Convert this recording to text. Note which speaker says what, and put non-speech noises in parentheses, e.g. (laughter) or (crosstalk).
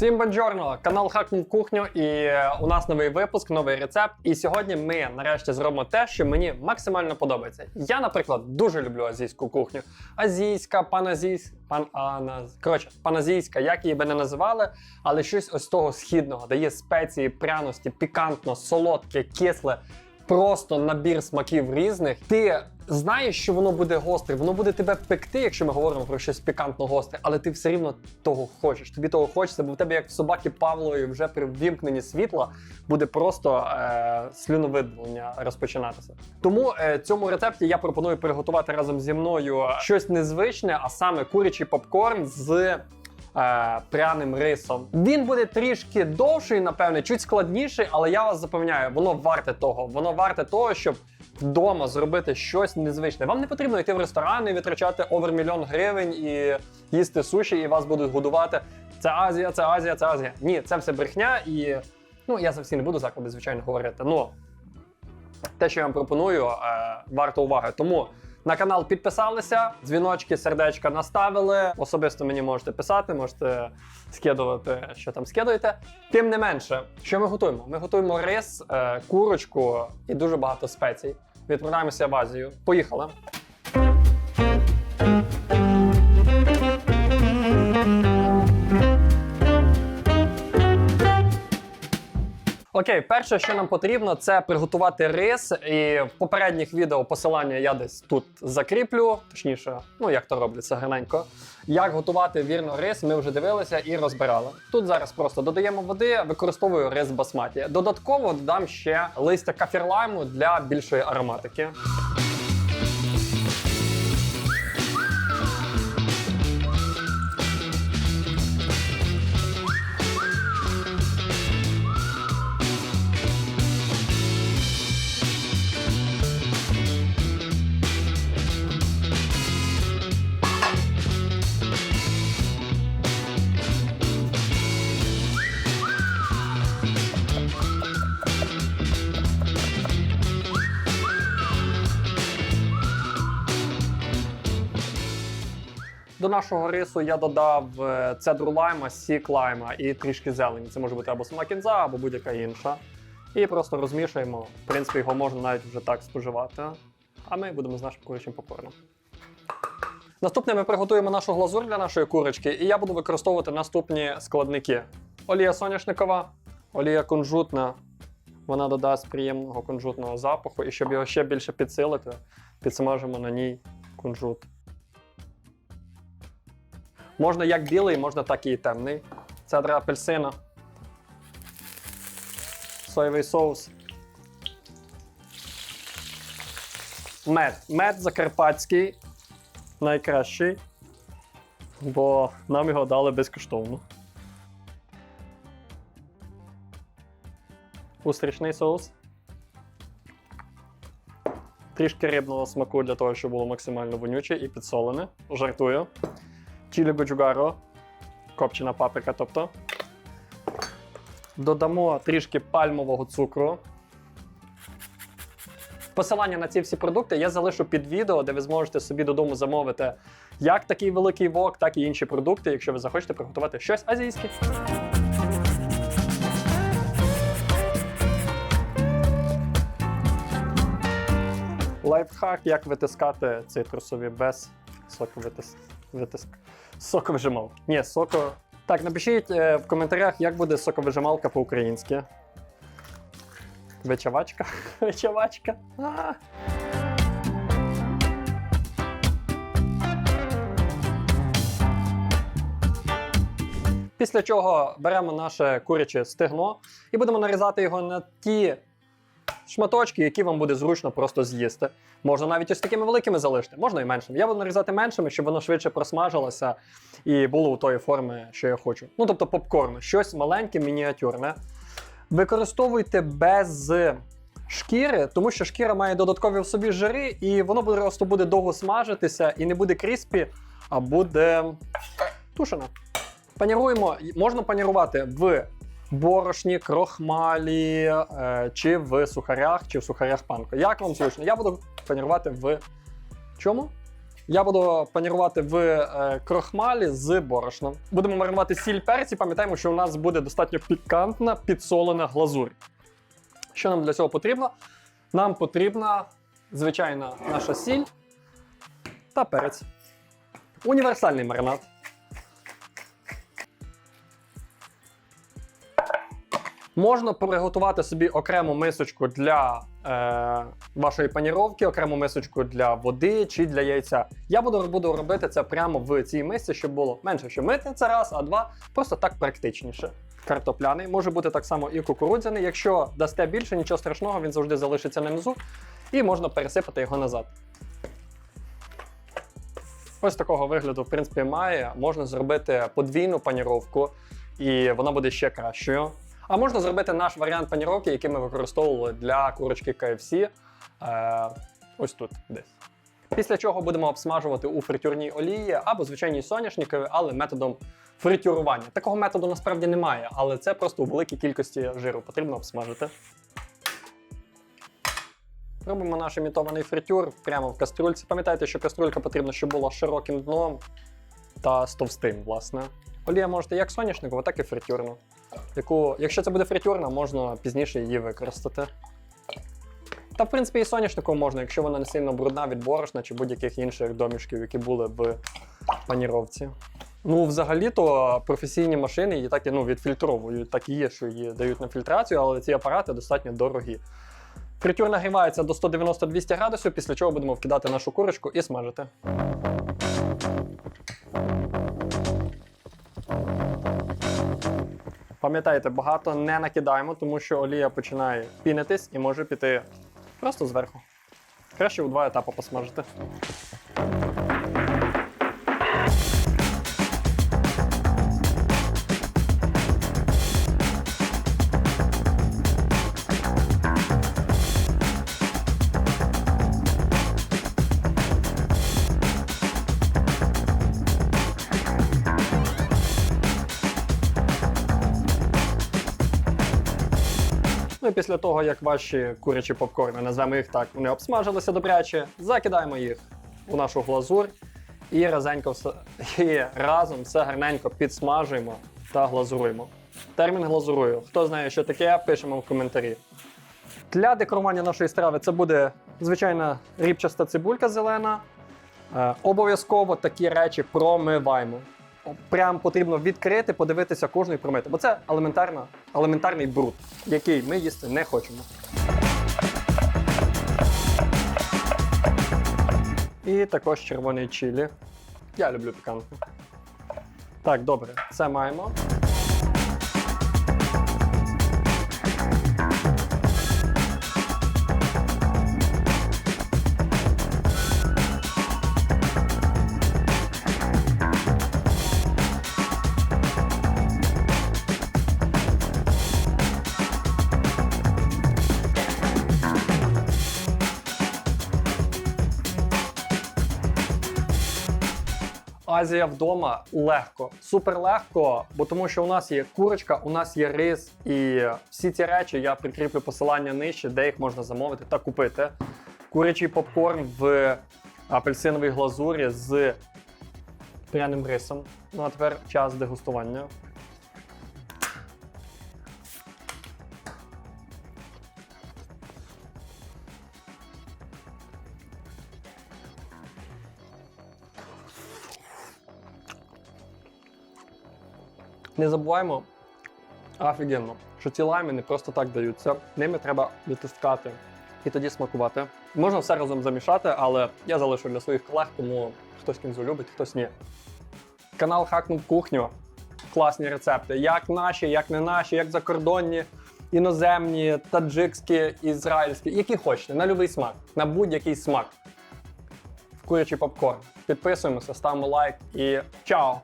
Speaker 1: Всім бонджорно! Канал Хакнув кухню, і е, у нас новий випуск, новий рецепт. І сьогодні ми нарешті зробимо те, що мені максимально подобається. Я, наприклад, дуже люблю азійську кухню. Азійська, паназійська, пан аназ... Коротше, паназійська, як її би не називали, але щось ось того східного, де є спеції, пряності, пікантно, солодке, кисле. Просто набір смаків різних. Ти знаєш, що воно буде гостре, воно буде тебе пекти, якщо ми говоримо про щось пікантно гостре, але ти все рівно того хочеш. Тобі того хочеться, бо в тебе, як в собаки Павлової, вже при ввімкненні світла буде просто е, слюновиділення розпочинатися. Тому е, цьому рецепті я пропоную приготувати разом зі мною щось незвичне, а саме курячий попкорн з. Е, пряним рисом. Він буде трішки довший, напевне, чуть складніший, але я вас запевняю, воно варте того. Воно варте того, щоб вдома зробити щось незвичне. Вам не потрібно йти в ресторан і витрачати овер мільйон гривень і їсти суші, і вас будуть годувати. Це Азія, це Азія, це Азія. Ні, це все брехня, і ну я за всі не буду заклади, звичайно, говорити. Ну те, що я вам пропоную, е, варто уваги. Тому на канал підписалися, дзвіночки, сердечка наставили. Особисто мені можете писати, можете скидувати, що там скидуєте. Тим не менше, що ми готуємо? Ми готуємо рис, е, курочку і дуже багато спецій. Відправляємося в Азію. Поїхали. Окей, перше, що нам потрібно, це приготувати рис. І в попередніх відео посилання я десь тут закріплю, точніше, ну як то робиться гарненько. Як готувати вірно рис, ми вже дивилися і розбирали. Тут зараз просто додаємо води, використовую рис басматі. Додатково додам ще листя кафірлайму для більшої ароматики. До нашого рису я додав е, цедру лайма, сік лайма і трішки зелені. Це може бути або сама кінза, або будь-яка інша. І просто розмішуємо. В принципі, його можна навіть вже так споживати. А ми будемо з нашим курячим попкорном. Наступне ми приготуємо нашу глазур для нашої курочки, і я буду використовувати наступні складники: олія соняшникова, олія кунжутна. Вона додасть приємного кунжутного запаху, і щоб його ще більше підсилити, підсмажимо на ній кунжут. Можна як білий, можна так і темний. Цедра апельсина. Соєвий соус. Мед. Мед закарпатський. Найкращий. Бо нам його дали безкоштовно. Устрічний соус. Трішки рибного смаку для того, щоб було максимально вонюче і підсолене. Жартую. Чілі годжугаро, копчена паприка, тобто. Додамо трішки пальмового цукру. Посилання на ці всі продукти я залишу під відео, де ви зможете собі додому замовити як такий великий вок, так і інші продукти, якщо ви захочете приготувати щось азійське. Лайфхак, як витискати цитрусові без соковитис... витиск... соковижималки. Ні, соко. Так, напишіть е, в коментарях, як буде соковижималка по-українськи. Вичавачка. (laughs) Вичавачка. Після чого беремо наше куряче стегно і будемо нарізати його на ті шматочки, які вам буде зручно просто з'їсти. Можна навіть ось такими великими залишити, можна і меншими. Я буду нарізати меншими, щоб воно швидше просмажилося і було у тої форми, що я хочу. Ну тобто попкорн, щось маленьке, мініатюрне. Використовуйте без шкіри, тому що шкіра має додаткові в собі жири, і воно буде просто буде довго смажитися і не буде кріспі, а буде тушено. Паніруємо, можна панірувати в борошні, крохмалі, е, чи в сухарях, чи в сухарях панко. Як вам зручно? Я буду панірувати в чому? Я буду панірувати в е, крохмалі з борошном. Будемо маринувати сіль перець і пам'ятаємо, що у нас буде достатньо пікантна підсолена глазурь. Що нам для цього потрібно? Нам потрібна звичайна наша сіль та перець. Універсальний маринад. Можна приготувати собі окрему мисочку для е, вашої паніровки, окрему мисочку для води чи для яйця. Я буду, буду робити це прямо в цій мисці, щоб було менше, що мити це раз, а два просто так практичніше. Картопляний може бути так само і кукурудзяний. Якщо дасте більше, нічого страшного, він завжди залишиться на низу, і можна пересипати його назад. Ось такого вигляду, в принципі, має. Можна зробити подвійну паніровку, і вона буде ще кращою. А можна зробити наш варіант паніровки, який ми використовували для курочки KFC. Е, ось тут десь. Після чого будемо обсмажувати у фритюрній олії або звичайній соняшникові, але методом фритюрування. Такого методу насправді немає, але це просто у великій кількості жиру потрібно обсмажити. Робимо наш імітований фритюр прямо в каструльці. Пам'ятайте, що каструлька потрібна, щоб була широким дном та з товстим, власне. Олія можете як соняшникову, так і фритюрну. Яку, якщо це буде фритюрна, можна пізніше її використати. Та, в принципі, і соняшникову можна, якщо вона не сильно брудна від борошна чи будь-яких інших домішків, які були в паніровці. Ну, взагалі-то професійні машини її так ну, відфільтровують. Так і є, що її дають на фільтрацію, але ці апарати достатньо дорогі. Фритюр нагрівається до 190-200 градусів, після чого будемо вкидати нашу курочку і смажити. Пам'ятайте, багато не накидаємо, тому що олія починає пінитись і може піти просто зверху. Краще у два етапи посмажити. Ну і після того, як ваші курячі попкорни, назвемо їх так, вони обсмажилися добряче, закидаємо їх у нашу глазур і разенько все, (laughs) і разом все гарненько підсмажуємо та глазуруємо. Термін глазурую. Хто знає, що таке, пишемо в коментарі. Для декорування нашої страви це буде звичайна рібчаста цибулька зелена. Е, обов'язково такі речі промиваємо. Прям потрібно відкрити, подивитися кожну і промити. Бо це елементарна, елементарний бруд, який ми їсти не хочемо. І також червоний чилі. Я люблю пікантне. Так, добре, це маємо. Азія вдома легко, супер легко, бо тому що у нас є курочка, у нас є рис, і всі ці речі я прикріплю посилання нижче, де їх можна замовити та купити. Курячий попкорн в апельсиновій глазурі з пряним рисом. Ну а тепер час дегустування. Не забуваємо офігенно, що ці лайми не просто так даються. Ними треба відтискати і тоді смакувати. Можна все разом замішати, але я залишу для своїх колег, тому хтось кінзу любить, хтось ні. Канал Хакнув кухню. Класні рецепти. Як наші, як не наші, як закордонні, іноземні, таджикські, ізраїльські, які хочете, на будь-який смак, на будь-який смак. Курячий попкорн. Підписуємося, ставимо лайк і чао!